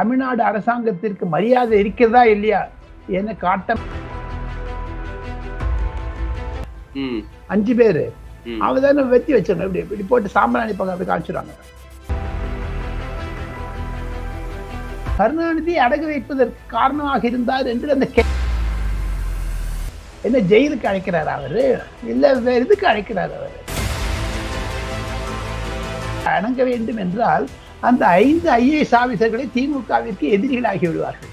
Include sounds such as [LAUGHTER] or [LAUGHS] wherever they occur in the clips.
தமிழ்நாடு அரசாங்கத்திற்கு மரியாதை இருக்கிறதா இல்லையா என காட்ட அஞ்சு பேரு. அவங்க தானே வெட்டி வச்சிருங்க இப்படி இப்படி போட்டு சாம்பிராணி பக்கம் அப்படி காமிச்சிடுவாங்க கருணாநிதி அடகு வைப்பதற்கு காரணமாக இருந்தார் என்று அந்த என்ன ஜெயிலுக்கு அழைக்கிறார் அவரு? இல்ல வேற இதுக்கு அழைக்கிறார் அவர்? அடங்க வேண்டும் என்றால் அந்த ஐந்து ஐஏஎஸ் ஆபீசர்களை திமுகவிற்கு எதிரிகளாகி விடுவார்கள்.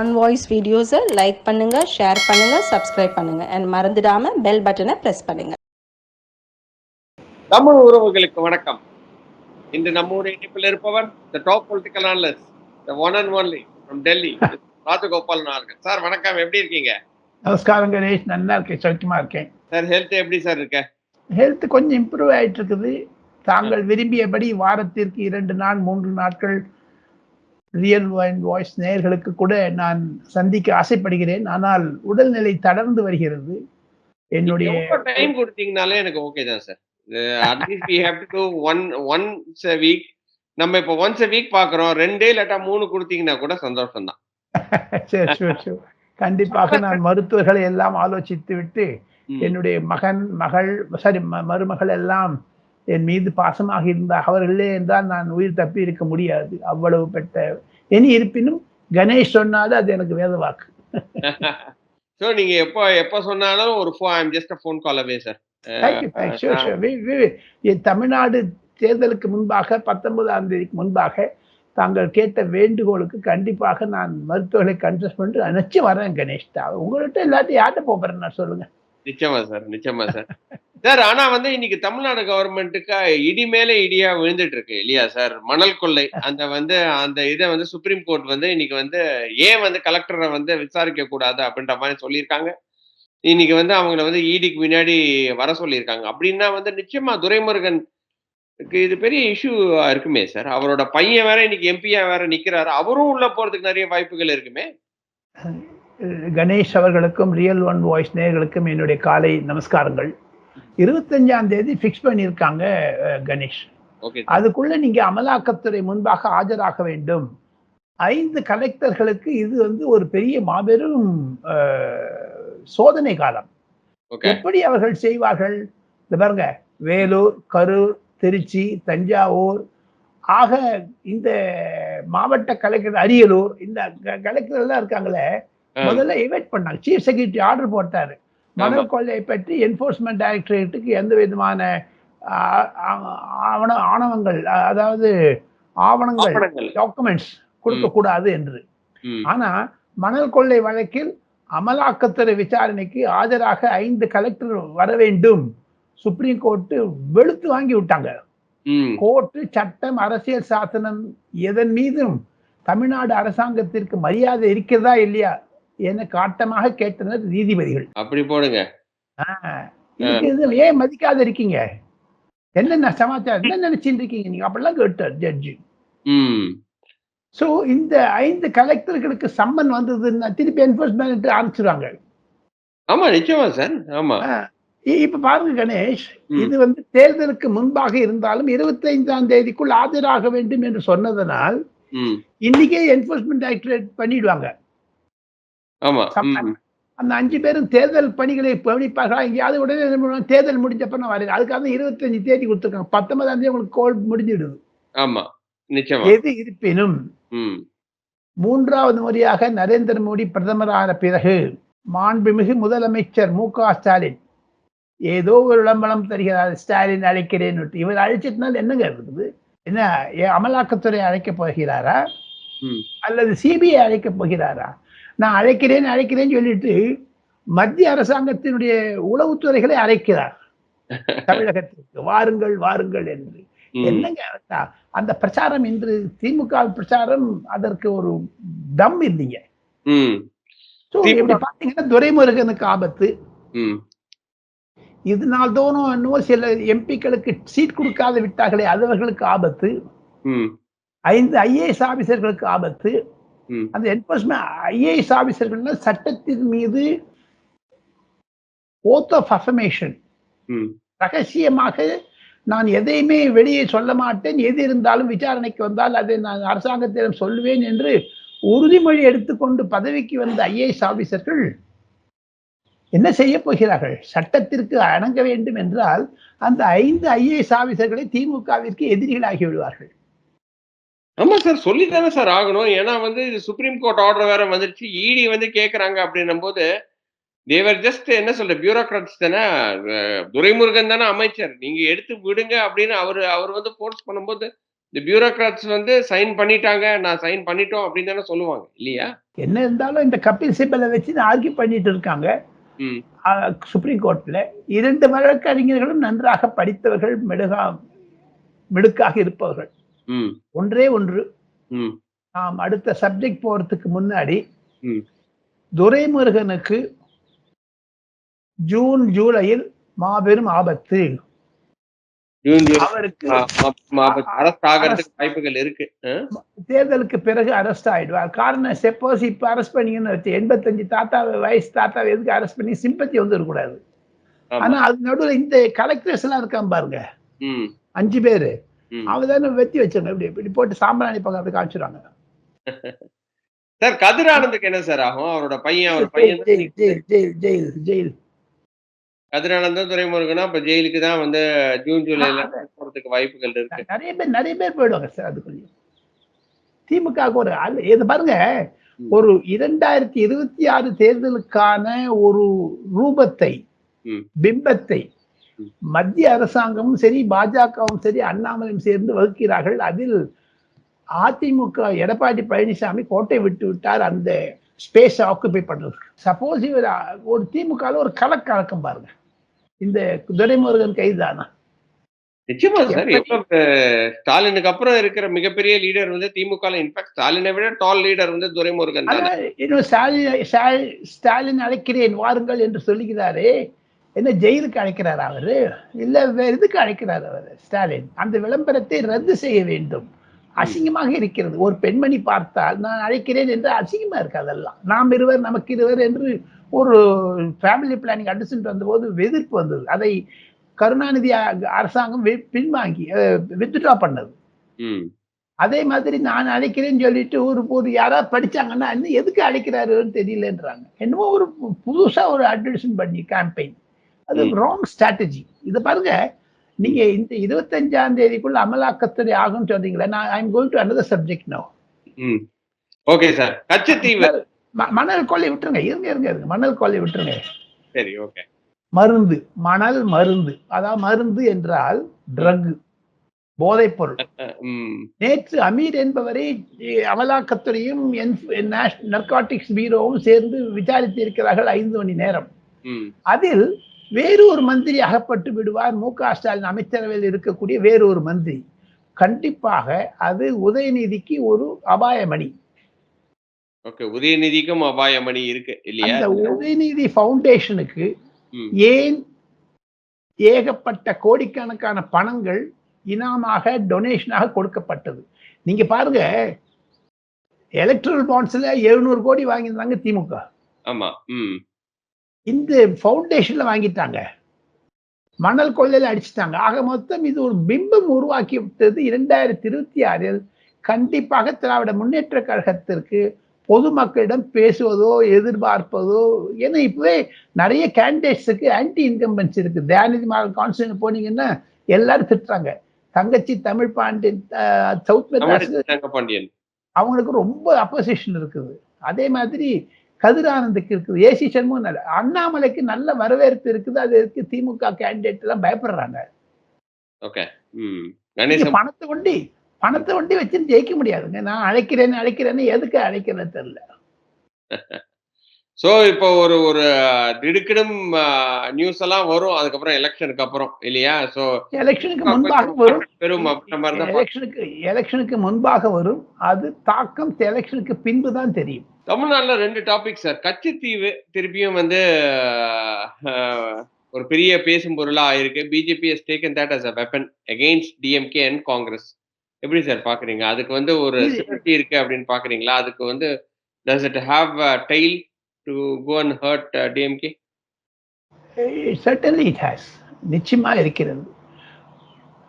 ஆன் வாய்ஸ் வீடியோஸை லைக் பண்ணுங்க ஷேர் பண்ணுங்க சப்ஸ்கிரைப் பண்ணுங்க. அண்ட் மறந்துடாம பெல் பட்டனை ப்ரெஸ் பண்ணுங்க. தமிழ் உறவுகளுக்கு வணக்கம். இன்று நம்முடைய இணைப்பில் இருப்பவர் the top political analyst the one and only from Delhi Rajagopalan அவர்கள். சார் வணக்கம். எப்படி இருக்கீங்க? நமஸ்காரம் கணேஷ். நல்லா இருக்கேன் சௌக்கியமா இருக்கேன். சார் ஹெல்த் எப்படி சார் இருக்க? ஹெல்த் கொஞ்சம் இம்ப்ரூவ் ஆயிட்டு இருக்குது தாங்கள் விரும்பியபடி வாரத்திற்கு இரண்டு நாள் மூன்று நாட்கள் ரியல் வாய்ஸ் நேயர்களுக்கு கூட நான் சந்திக்க ஆசைப்படுகிறேன். ஆனால் உடல்நிலை தளர்ந்து வருகிறது. என்னுடைய டைம் கொடுத்தீங்கனாலே எனக்கு ஓகே தான் sir at least we have to one once a week நம்ம இப்போ ஒன்ஸ் அ வீக் பார்க்குறோம். ரெண்டே இல்லாட்டா மூணு கொடுத்தீங்கன்னா கூட சந்தோஷம் தான் சரி [LAUGHS] sure. கண்டிப்பாக நான் மருத்துவர்களை எல்லாம் ஆலோசித்து விட்டு. என்னுடைய மகன் மகள் சாரி மருமகள் எல்லாம் என் மீது பாசமாக இருந்த அவர்களே என்றால் நான் உயிர் தப்பி இருக்க முடியாது. அவ்வளவு பெற்ற இனி இருப்பினும் கணேஷ் சொன்னாலும் அது எனக்கு வேத வாக்கு. [LAUGHS] ஸோ நீங்க எப்போ எப்போ சொன்னாலும் ஒரு ஃபோ I'm just a phone call away sir Tamil Nadu தேர்தலுக்கு முன்பாக பத்தொன்பதாம் தேதிக்கு முன்பாக தாங்கள் கேட்ட வேண்டுகோளுக்கு கண்டிப்பாக நான் மருத்துவர்களை கன்சல்ட் பண்ணிட்டு நிச்சயம் வரேன் கணேஷ் தான் உங்கள்கிட்ட எல்லாத்தையும் யார்கிட்ட போறேன் நான் சொல்லுங்க. நிச்சயமா சார் நிச்சயமா சார். சார் ஆனா வந்து இன்னைக்கு தமிழ்நாடு கவர்மெண்ட்டுக்கு இடி மேல இடியா விழுந்துட்டு இருக்கு இல்லையா சார்? மணல் கொள்ளை. அந்த வந்து அந்த இதை வந்து சுப்ரீம் கோர்ட் வந்து இன்னைக்கு வந்து ஏன் வந்து கலெக்டரை வந்து விசாரிக்க கூடாது அப்படின்ற மாதிரி சொல்லியிருக்காங்க. இன்னைக்கு வந்து அவங்கள வந்து இடிக்கு முன்னாடி வர சொல்லியிருக்காங்க. அப்படின்னா வந்து நிச்சயமா துரைமுருகன் இது பெரிய இஷ்யூ இருக்குமே சார். அவரோட பையன் வேற இன்னைக்கு எம்பியா வேற நிக்கிறாரு. அவரும் உள்ள போறதுக்கு நிறைய வாய்ப்புகள் இருக்குமே. கணேஷ் அவர்களுக்கும் ரியல் ஒன் வாய்ஸ் நேயர்களுக்கும் என்னுடைய காலை நமஸ்காரங்கள். இருபத்தஞ்சாம் தேதி ஃபிக்ஸ் பண்ணியிருக்காங்க கணேஷ். அதுக்குள்ள நீங்க அமலாக்கத்துறை முன்பாக ஆஜராக வேண்டும். ஐந்து கலெக்டர்களுக்கு இது வந்து ஒரு பெரிய மாபெரும் சோதனை காலம். எப்படி அவர்கள் செய்வார்கள்? இந்த பாருங்க. வேலூர் கரூர் திருச்சி தஞ்சாவூர். ஆக இந்த மாவட்ட கலெக்டர் அரியலூர் இந்த கலெக்டர் எல்லாம் இருக்காங்களே முதல்ல எவைட் பண்ணாங்க. சீஃப் செக்ரட்டரி ஆர்டர் போட்டாரு. மணல் கொள்ளையை பற்றி என்போர்ஸ்மெண்ட் டைரக்டரேட்டுக்கு எந்த விதமான ஆவண ஆணவங்கள் அதாவது ஆவணங்கள். டாக்குமெண்ட்ஸ் கொடுக்க கூடாது என்று. ஆனா மணல் கொள்ளை வழக்கில் அமலாக்கத்துறை விசாரணைக்கு ஆஜராக ஐந்து கலெக்டர் வர வேண்டும். சுப்ரீம் கோர்ட்டு வெளுத்து வாங்கி விட்டாங்க. கோர்ட்டு சட்டம் அரசியல் சாசனம் எதன் மீதும் தமிழ்நாடு அரசாங்கத்திற்கு மரியாதை இருக்கிறதா இல்லையா? என காட்டமாக கேட்டனர் நீதிபதிகள். அப்படி போடுங்க. ஏன் மதிக்காத இருக்கீங்க என்னென்ன சமாச்சாரம் என்ன நினைச்சிட்டு இருக்கீங்க நீங்க? அப்படிலாம் கேட்டார் ஜட்ஜி சோ இந்த ஐந்து கலெக்டர்களுக்கு சம்மன் வந்ததுன்னா திருப்பி என்போர்ஸ்மெண்ட் ஆரம்பிச்சிருவாங்க ஆமா நிச்சயமா சார் ஆமா. இப்ப பாருங்க கணேஷ். இது வந்து தேர்தலுக்கு முன்பாக இருந்தாலும் இருபத்தி ஐந்தாம் தேதிக்குள் ஆஜராக வேண்டும் என்று சொன்னதனால் இன்னைக்கே என்போர்ஸ்மெண்ட் டைரக்டரேட் பண்ணிடுவாங்க. அந்த அஞ்சு பேரும் தேர்தல் பணிகளை கவனிப்பார்களா? எங்கேயாவது உடனே? தேர்தல் முடிஞ்சப்ப நான் வரேன். அதுக்காக தான் இருபத்தஞ்சு தேதி கொடுத்துருக்காங்க. பத்தொன்பதாம் தேதி உங்களுக்கு கோல் முடிஞ்சிடுது. ஆமா நிச்சயமா. எது இருப்பினும் மூன்றாவது முறையாக நரேந்திர மோடி பிரதமரான பிறகு மாண்புமிகு முதலமைச்சர் மு க ஸ்டாலின் ஏதோ ஒரு விளம்பரம் தருகிறார் ஸ்டாலின் அழைக்கிறேன் இவர் அழைச்சதுனால என்னங்க இருக்குது? என்ன அமலாக்கத்துறை அழைக்கப் போகிறாரா? அல்லது சிபிஐ அழைக்கப் போகிறாரா? நான் அழைக்கிறேன் அழைக்கிறேன்னு சொல்லிட்டு மத்திய அரசாங்கத்தினுடைய உளவுத்துறைகளை அழைக்கிறார். [LAUGHS] தமிழகத்திற்கு வாருங்கள் வாருங்கள் என்று. என்னங்க? அந்த பிரச்சாரம் இன்று திமுக பிரச்சாரம் அதற்கு ஒரு தம் இல்லைங்க. பாத்தீங்கன்னா துரைமுருகனுக்கு ஆபத்து. ம். இது நாள் தோறும் இன்னும் சில எம்பிக்களுக்கு சீட் கொடுக்காத விட்டார்களே அவர்களுக்கு ஆபத்து. ஐந்து ஐஏஎஸ் ஆபீசர்களுக்கு ஆபத்து. அந்த என்போர்ஸ்மெண்ட் ஐஏஎஸ் ஆபீசர்கள்னா சட்டத்தின் மீது ஓத் ஆஃப் அஃபர்மேஷன் ரகசியமாக நான் எதையுமே வெளியே சொல்ல மாட்டேன். எது இருந்தாலும் விசாரணைக்கு வந்தால் அதை நான் அரசாங்கத்திடம் சொல்லுவேன் என்று உறுதிமொழி எடுத்துக்கொண்டு பதவிக்கு வந்த ஐஏஎஸ் ஆபீசர்கள் என்ன செய்ய போகிறார்கள்? சட்டத்திற்கு அணங்க வேண்டும் என்றால் அந்த ஐந்து ஐஏஎஸ் ஆபீசர்களை திமுகவிற்கு எதிரிகளாகி விடுவார்கள். ஆமா சார் சொல்லித்தானே சார் ஆகணும். ஏன்னா வந்து இது சுப்ரீம் கோர்ட் ஆர்டர் வேற வந்துருச்சு. இடி வந்து கேக்குறாங்க அப்படின்னும் போது தேவர் ஜஸ்ட் என்ன சொல்ற பியூரோக்ராட்ஸ் தானே? துரைமுருகன் தானே அமைச்சர். நீங்க எடுத்து விடுங்க அப்படின்னு அவர் அவர் வந்து ஃபோர்ஸ் பண்ணும்போது இந்த பியூரோக்ராட்ஸ் வந்து சைன் பண்ணிட்டாங்க நான் சைன் பண்ணிட்டோம் அப்படின்னு தானே சொல்லுவாங்க இல்லையா? என்ன இருந்தாலும் இந்த கபில் சிபலை வச்சு ஆர்கியூ பண்ணிட்டு இருக்காங்க. சுப்ரீம் கோர்ட்ல இரண்டு வழக்கறிஞர்களும் நன்றாக படித்தவர்கள் மெடுகா மிடுக்காக இருப்பவர்கள். ஒன்றே ஒன்று. நாம் அடுத்த சப்ஜெக்ட் போறதுக்கு முன்னாடி. துரைமுருகனுக்கு ஜூன் ஜூலையில் மாபெரும் ஆபத்து. வாய்ப்புகள் இருக்கு? தேர்தலுக்கு பிறகு அரெஸ்ட் ஆயிடுவார். காரணம் செப்போஸ் இப்ப அரெஸ்ட் பண்ணீங்கன்னு வச்சு எண்பத்தஞ்சு தாத்தாவை வயசு தாத்தாவை எதுக்கு அரெஸ்ட் பண்ணி சிம்பத்தி வந்துடக்கூடாது. ஆனா அது நடுவுல இந்த கலெக்டர்ஸ் எல்லாம் இருக்கான் பாருங்க. அஞ்சு பேரு. ம். அவ தானே வெத்தி வச்சிருங்க இப்படி இப்படி போட்டு சாம்பிராணி பக்கம் அப்படி காமிச்சிருவாங்க. சார் கதிர் ஆனந்துக்கு என்ன சார் ஆகும்? அவரோட பையன் அவர் பையன் ஜெயில் ஜெயில் ஜெயில் ஜெயில் கதிரானந்தும் துரைமுருகனா இப்ப ஜெயிலுக்கு தான் வந்து ஜூன் ஜூலைல போறதுக்கு வாய்ப்புகள் இருக்கு. நிறைய பேர் நிறைய பேர் போயிடுவாங்க சார் அதுக்குள்ளேயும். திமுக ஒரு இது பாருங்க. ஒரு இரண்டாயிரத்தி இருபத்தி ஆறு தேர்தலுக்கான ஒரு ரூபத்தை. பிம்பத்தை. மத்திய அரசாங்கமும் சரி பாஜகவும் சரி அண்ணாமலையும் சேர்ந்து வகுக்கிறார்கள். அதில் அதிமுக எடப்பாடி பழனிசாமி கோட்டை விட்டு விட்டார் அந்த ஸ்பேஸ் ஆக்குபை பண்றது சப்போஸ் இவர் ஒரு திமுக ஒரு கலக்கலக்கம் பாருங்க. இந்த துரைமுருகன் கைதானா நிச்சயமா சார். ஸ்டாலினுக்கு அப்புறம் இருக்கிற மிகப்பெரிய லீடர் வந்து திமுக இன்ஃபேக்ட் ஸ்டாலினை விட டால் லீடர் வந்து துரைமுருகன் ஸ்டாலின் ஸ்டாலின் அழைக்கிறேன் வாருங்கள் என்று சொல்லுகிறாரே. என்ன ஜெயிலுக்கு அழைக்கிறார் அவரு? இல்ல வேற எதுக்கு அழைக்கிறார் அவர்? ஸ்டாலின் அந்த விளம்பரத்தை ரத்து செய்ய வேண்டும். அசிங்கமாக இருக்கிறது. ஒரு பெண்மணி பார்த்தால் நான் அழைக்கிறேன் என்று அசிங்கமா இருக்கு அதெல்லாம். நாம் இருவர் நமக்கு இருவர் என்று ஒரு ஃபேமிலி பிளானிங் அடிச்சுட்டு வந்தபோது எதிர்ப்பு வந்தது. அதை கருணாநிதி அரசாங்கம் பின்வாங்கி வித்ட்ரா பண்ணது. அதே மாதிரி நான் அழைக்கிறேன்னு சொல்லிட்டு ஒரு ஒரு யாராவது படிச்சாங்கன்னா இன்னும் எதுக்கு அழைக்கிறாருன்னு தெரியலன்றாங்க. என்னமோ ஒரு புதுசா ஒரு அட்வர்டைஸ்மெண்ட் பண்ணி கேம்பெயின் அது. ராங் ஸ்ட்ராட்டஜி இதை பாருங்க நீங்க இந்த இருபத்தஞ்சாம் தேதிக்குள்ள அமலாக்கத்துறை ஆகும்னு சொன்னீங்களே நான் I am going to another subject no okay sir Katchatheevu. மணல் கொள்ளை விட்டுருங்க. இருங்க இருங்க இருங்க. மணல் கொள்ளை விட்டுருங்க. சரி ஓகே மருந்து மணல் மருந்து. அதாவது மருந்து என்றால் ட்ரக் போதைப் பொருள் நேற்று அமீர் என்பவரை அமலாக்கத்துறையும் நர்காட்டிக்ஸ் பீரோவும் சேர்ந்து விசாரித்து இருக்கிறார்கள் ஐந்து மணி நேரம். அதில் வேறு ஒரு மந்திரி அகப்பட்டு விடுவார். மு க ஸ்டாலின் அமைச்சரவையில் இருக்கக்கூடிய வேறு ஒரு மந்திரி. கண்டிப்பாக அது உதயநிதிக்கு ஒரு அபாயமணி. ஓகே உதயநிதிக்கும் அபாயமணி இருக்கு இல்லையா? அந்த உதயநிதி ஃபவுண்டேஷனுக்கு. ஏன் ஏகப்பட்ட கோடிக்கணக்கான பணங்கள் இனாமாக டொனேஷனாக கொடுக்கப்பட்டது? நீங்க பாருங்க எலக்ட்ரல் பாண்ட்ஸ்ல எழுநூறு கோடி வாங்கியிருந்தாங்க திமுக. ஆமா இந்த ஃபவுண்டேஷன்ல வாங்கிட்டாங்க. மணல் கொள்ளையில அடிச்சிட்டாங்க. ஆக மொத்தம் இது ஒரு பிம்பம் உருவாக்கி விட்டது இரண்டாயிரத்தி இருபத்தி ஆறில் கண்டிப்பாக திராவிட முன்னேற்ற கழகத்திற்கு பொதுமக்களிடம் பேசுவதோ எதிர்பார்ப்பதோ ஏன்னா இப்பவே நிறைய கேண்டிடேட்ஸுக்கு ஆன்டி இன்கம்பன்ஸ் இருக்கு. தயாநிதி மாறன் கான்ஸ்டியூன் போனீங்கன்னா எல்லாரும் திட்டுறாங்க. தங்கச்சி தமிழ் பாண்டியன் சவுத் அவங்களுக்கு ரொம்ப அப்போசிஷன் இருக்குது. அதே மாதிரி கதிரானந்துக்கு இருக்குது. ஏசி சண்முகம் நல்ல அண்ணாமலைக்கு நல்ல வரவேற்பு இருக்குது. அது இருக்கு திமுக கேண்டிடேட் எல்லாம் பயப்படுறாங்க. பணத்தை ஒண்டி பணத்தை ஒண்டி வச்சு ஜெயிக்க முடியாதுங்க. நான் அழைக்கிறேன்னு அழைக்கிறேன்னு எதுக்கு அழைக்கிறேன்னு தெரியல. [LAUGHS] சோ இப்போ ஒரு ஒரு திடுக்கிடும் நியூஸ் எல்லாம் வரும். அதுக்கப்புறம் எலெக்ஷனுக்கு அப்புறம் இல்லையா? சோ எலெக்ஷனுக்கு முன்பாக வரும். பெரும் எலெக்ஷனுக்கு எலெக்ஷனுக்கு முன்பாக வரும். அது தாக்கம் எலெக்ஷனுக்கு பின்பு தான் தெரியும். தமிழ்நாட்டுல ரெண்டு டாபிக் சார் கச்சத்தீவு திருப்பியும் வந்து ஒரு பெரிய பேசும் பொருளா ஆயிருக்கு BJP has taken that as a weapon against DMK and Congress எப்படி சார் பாக்குறீங்க அதுக்கு வந்து ஒரு இருக்கு அப்படின்னு பாக்குறீங்களா அதுக்கு வந்து does it have tail to go and hurt DMK certainly it has நிச்சயமா இருக்கிறது.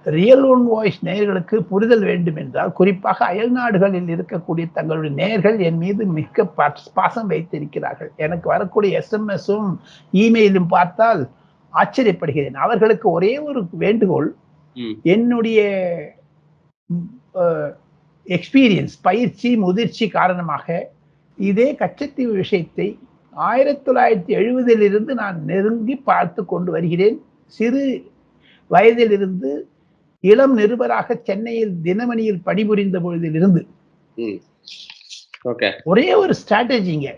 ரியல் ஒன் வாய்ஸ் நேயர்களுக்கு புரிதல் வேண்டும் என்றால் குறிப்பாக அயல் நாடுகளில் இருக்கக்கூடிய தங்களுடைய நேயர்கள் என் மீது மிக்க பாசம் வைத்திருக்கிறார்கள். எனக்கு வரக்கூடிய எஸ்எம்எஸும் இமெயிலும் பார்த்தால் ஆச்சரியப்படுகிறேன். அவர்களுக்கு ஒரே ஒரு வேண்டுகோள். என்னுடைய எக்ஸ்பீரியன்ஸ் பயிற்சி முதிர்ச்சி காரணமாக இதே கச்சத்தீவு விஷயத்தை ஆயிரத்தி தொள்ளாயிரத்தி எழுபதிலிருந்து நான் நெருங்கி பார்த்து கொண்டு வருகிறேன். சிறு வயதிலிருந்து இளம் நிருபராக சென்னையில் தினமணியில் பணிபுரிந்த பொழுதிலிருந்து ஒரே ஒரு ஸ்ட்ராட்டஜிங்க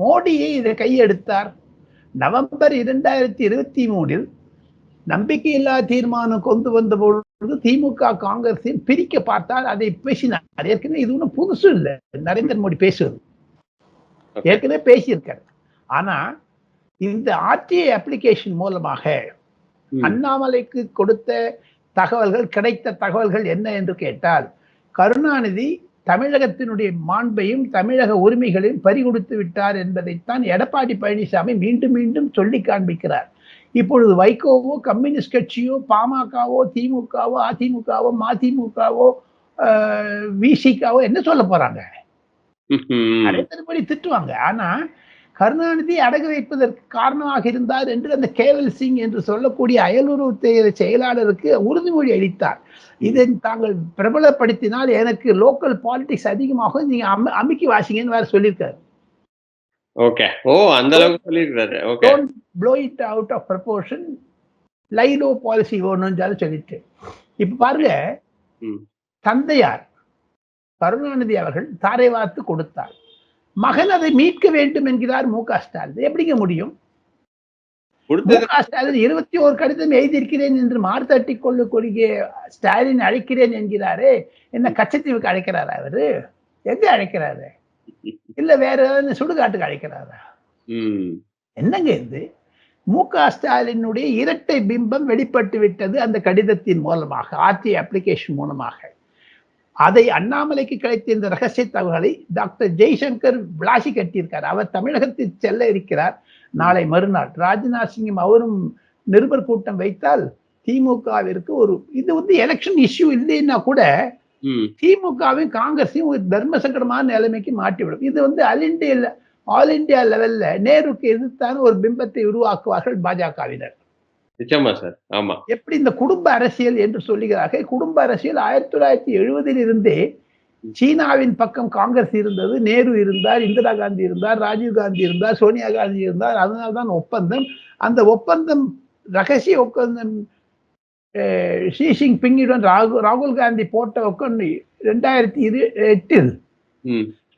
மோடியை இதை கையெடுத்தார். நவம்பர் இரண்டாயிரத்தி இருபத்தி மூணில் நம்பிக்கையில்லா தீர்மானம் கொண்டு வந்த பொழுது திமுக காங்கிரஸையும் பிரிக்க பார்த்தால் அதை பேசினார். ஏற்கனவே இது ஒன்றும் புதுசு இல்லை. நரேந்திர மோடி பேசுவது. ஏற்கனவே பேசியிருக்காரு. ஆனா இந்த ஆர்டிஐ அப்ளிகேஷன் மூலமாக. அண்ணாமலைக்கு கொடுத்த தகவல்கள் கிடைத்த தகவல்கள் என்ன என்று கேட்டால் கருணாநிதி தமிழகத்தினுடைய மாண்பையும் தமிழக உரிமைகளையும் பறிகொடுத்து விட்டார் என்பதைத்தான் எடப்பாடி பழனிசாமி மீண்டும் மீண்டும் சொல்லி காண்பிக்கிறார். இப்பொழுது வைகோவோ கம்யூனிஸ்ட் கட்சியோ பாமகவோ திமுகவோ அதிமுகவோ மதிமுகவோ விசிகாவோ என்ன சொல்ல போறாங்க? ம். நரேந்திர மோடி திட்டுவாங்க. ஆனா கருணாநிதி அடகு வைப்பதற்கு காரணமாக இருந்தார் என்று அந்த கேவல் சிங் என்று சொல்லக்கூடிய அயலுறவு செயலாளருக்கு உறுதிமொழி அளித்தார். இதை தாங்கள் பிரபலப்படுத்தினால் எனக்கு லோக்கல் பாலிடிக்ஸ் அதிகமாகும் நீங்க அம- அமுக்கி வாசிங்கன்னு வேற சொல்லியிருக்காரு. ஓகே ஓ அந்த அளவுக்கு சொல்லியிருக்காரு. Okay don't blow it out of proportion லைலோ policy ஒன்றுஞ்சாலும் சொல்லிட்டு. இப்ப பாருங்க. தந்தையார் கருணாநிதி அவர்கள் தாரை வார்த்து கொடுத்தார். மகன் அதை மீட்க வேண்டும் என்கிறார் மு க ஸ்டாலின். எப்படிங்க முடியும்? ஸ்டாலின் இருபத்தி ஓரு கடிதம் எழுதியிருக்கிறேன் என்று மார்த்தட்டி கொள்ளக்கூடிய ஸ்டாலின் அழைக்கிறேன் என்கிறாரே என்ன கச்சத்தீவுக்கு அழைக்கிறாரா அவரு? எங்க அழைக்கிறாரு? இல்ல வேற ஏதாவது சுடுகாட்டுக்கு அழைக்கிறாரா? என்னங்க இது? மு க ஸ்டாலினுடைய இரட்டை பிம்பம் வெளிப்பட்டு விட்டது அந்த கடிதத்தின் மூலமாக ஆர்டி அப்ளிகேஷன் மூலமாக. அதை அண்ணாமலைக்கு கிடைத்த இந்த ரகசிய தகவலை டாக்டர் ஜெய்சங்கர் விளாசி கட்டியிருக்கார். அவர் தமிழகத்தில் செல்ல இருக்கிறார். நாளை மறுநாள் ராஜ்நாத் சிங்கும் அவரும் நிருபர் கூட்டம் வைத்தால் திமுகவிற்கு ஒரு இது வந்து எலெக்ஷன் இஷ்யூ இல்லைன்னா கூட திமுகவையும் காங்கிரஸையும் ஒரு தர்ம சங்கடமான நிலைமைக்கு மாட்டிவிடும் இது வந்து ஆல் இந்தியா ஆல் இந்தியா லெவல்ல நேருக்கு எதிர்த்தான ஒரு பிம்பத்தை உருவாக்குவார்கள் பாஜகவினர். நிச்சயமா சார். ஆமா. எப்படி இந்த குடும்ப அரசியல் என்று சொல்லுகிறார்கள்? குடும்ப அரசியல் ஆயிரத்தி தொள்ளாயிரத்தி எழுபதில் இருந்தே சீனாவின் பக்கம் காங்கிரஸ் இருந்தது நேரு இருந்தார் இந்திரா காந்தி இருந்தார் ராஜீவ் காந்தி இருந்தார் சோனியா காந்தி இருந்தார். அதனால்தான் ஒப்பந்தம். அந்த ஒப்பந்தம் ரகசிய ஒப்பந்தம் ஷி ஜின்பிங்குடன் ராகு ராகுல் காந்தி போட்ட ஒப்பந்தம் ரெண்டாயிரத்தி இரு எட்டில்.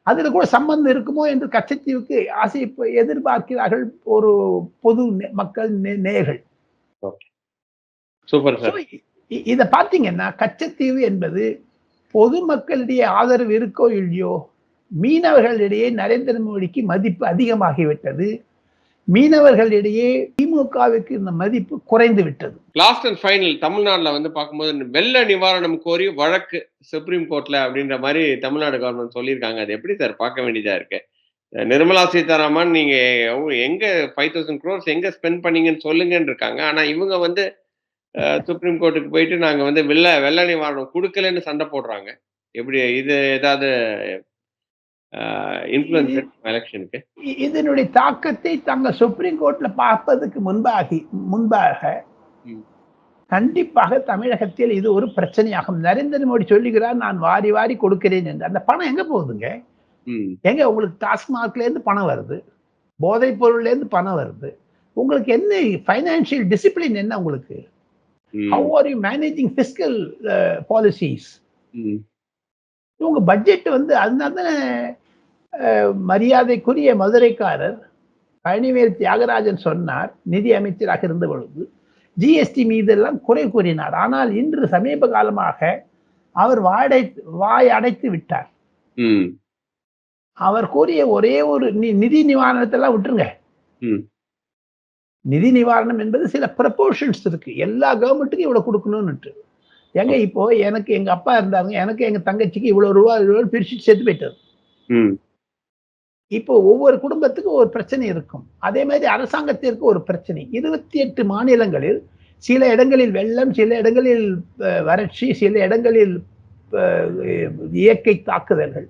அதுல கூட சம்பந்தம் இருக்குமோ என்று கச்சத்தீவுக்கு ஆசை எதிர்பார்க்கிறார்கள் ஒரு பொது மக்கள் நே- நேயர்கள் சூப்பர் சார் இத பாத்தீங்கன்னா கச்சத்தீவு என்பது பொதுமக்களிடையே ஆதரவு இருக்கோ இல்லையோ மீனவர்களிடையே நரேந்திர மோடிக்கு மதிப்பு அதிகமாகிவிட்டது. மீனவர்களிடையே திமுகவுக்கு இந்த மதிப்பு குறைந்து விட்டது. லாஸ்ட் அண்ட் ஃபைனல் தமிழ்நாட்டுல வந்து பார்க்கும்போது வெள்ள நிவாரணம் கோரி வழக்கு சுப்ரீம் கோர்ட்ல அப்படின்ற மாதிரி தமிழ்நாடு கவர்மெண்ட் சொல்லியிருக்காங்க. அது எப்படி சார் பார்க்க வேண்டியதா இருக்கு. நிர்மலா சீதாராமன் நீங்க எங்க ஃபைவ் தௌசண்ட் க்ரோர்ஸ் எங்க ஸ்பெண்ட் பண்ணீங்கன்னு சொல்லுங்கன்னு இருக்காங்க. ஆனா இவங்க வந்து சுப்ரீம் கோர்ட்டுக்கு போயிட்டு நாங்க வந்து வெள்ள வெள்ள நிவாரணம் கொடுக்கலன்னு சண்டை போடுறாங்க. எப்படி இது ஏதாவது எலெக்ஷனுக்கு இதனுடைய தாக்கத்தை தாங்கள் சுப்ரீம் கோர்ட்ல பார்ப்பதற்கு முன்பாகி முன்பாக. கண்டிப்பாக தமிழகத்தில் இது ஒரு பிரச்சனையாகும். நரேந்திர மோடி சொல்லுகிறார் நான் வாரி வாரி கொடுக்கிறேன் என்று. அந்த பணம் எங்க போகுதுங்க? எங்க உங்களுக்கு டாஸ்மார்க்ல இருந்து பணம் வருது. போதைப் பொருள்ல இருந்து பணம் வருது. உங்களுக்கு என்ன ஃபைனான்சியல் டிசிப்ளின் என்ன உங்களுக்கு? How are you managing fiscal policies உங்க பட்ஜெட் வந்து அதனால தானே மரியாதைக்குரிய மதுரைக்காரர் பழனிவேல் தியாகராஜன் சொன்னார் நிதி அமைச்சராக இருந்த பொழுது ஜிஎஸ்டி மீதெல்லாம் குறை கூறினார். ஆனால் இன்று சமீப காலமாக அவர் வாடை வாய் அடைத்து விட்டார். அவர் கூறிய ஒரே ஒரு நிதி நிவாரணத்தெல்லாம் விட்டுருங்க. நிதி நிவாரணம் என்பது சில ப்ரப்போர்ஷன்ஸ் இருக்கு. எல்லா கவர்மெண்ட்டுக்கும் இவ்வளவு கொடுக்கணும்னுட்டு. எங்க இப்போ எனக்கு எங்க அப்பா இருந்தாங்க எனக்கு எங்க தங்கச்சிக்கு இவ்வளவு ரூபா இவ்வளவு பிரிச்சு சேர்த்து போயிட்டது ம். இப்போ ஒவ்வொரு குடும்பத்துக்கும் ஒரு பிரச்சனை இருக்கும். அதே மாதிரி அரசாங்கத்திற்கு ஒரு பிரச்சனை. இருபத்தி எட்டு மாநிலங்களில் சில இடங்களில் வெள்ளம் சில இடங்களில் வறட்சி சில இடங்களில் இயற்கை தாக்குதல்கள்.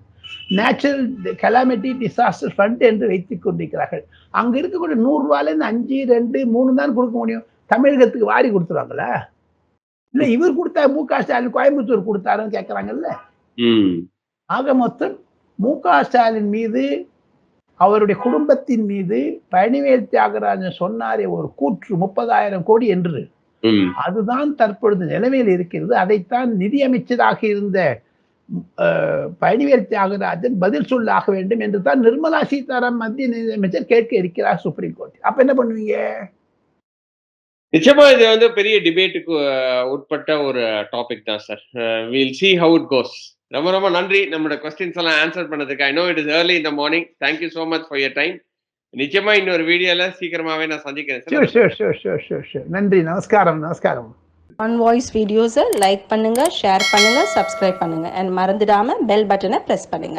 நேச்சுரல் கலாமிட்டி டிசாஸ்டர் ஃபண்ட் என்று வைத்துக் கொண்டிருக்கிறார்கள். அங்க இருக்கக்கூடிய நூறு ரூபாயிலேருந்து அஞ்சு ரெண்டு மூணு தான் கொடுக்க முடியும். தமிழகத்துக்கு வாரி கொடுத்துருவாங்களா? இல்ல இவர் கொடுத்தா மு க ஸ்டாலின் கோயம்புத்தூர் கொடுத்தாருன்னு கேட்கறாங்கல்ல ஆக மொத்தம் மு க ஸ்டாலின் மீது அவருடைய குடும்பத்தின் மீது பழனிவேல் தியாகராஜன் சொன்னாரே ஒரு கூற்று முப்பதாயிரம் கோடி என்று. அதுதான் தற்பொழுது நிலைமையில் இருக்கிறது. அதைத்தான் நிதியமைச்சராக இருந்த பழனிவேல் தியாகராஜன் பதில் சொல்லாக வேண்டும் என்று தான் நிர்மலா சீதாராமன் மத்திய நிதியமைச்சர் கேட்க இருக்கிறார் சுப்ரீம் கோர்ட். அப்ப என்ன பண்ணுவீங்க? நிச்சயமா இது வந்து பெரிய டிபேட்டுக்கு உட்பட்ட ஒரு டாபிக் தான் sir will see how it goes ரொம்ப ரொம்ப நன்றி. நம்மளோட கொஸ்டின்ஸ் எல்லாம் ஆன்சர் பண்ணதுக்கு. I know it is early இந்த morning thank you so much for your time நிச்சயமா இன்னொரு வீடியோல சீக்கிரமாவே நான் சந்திக்கிறேன். நன்றி. நமஸ்காரம் நமஸ்காரம். ஆன் வாய்ஸ் வீடியோஸை லைக் பண்ணுங்கள் ஷேர் பண்ணுங்கள் சப்ஸ்கிரைப் பண்ணுங்கள் அண்ட் மறந்துடாமல் பெல் பட்டனை ப்ரெஸ் பண்ணுங்கள்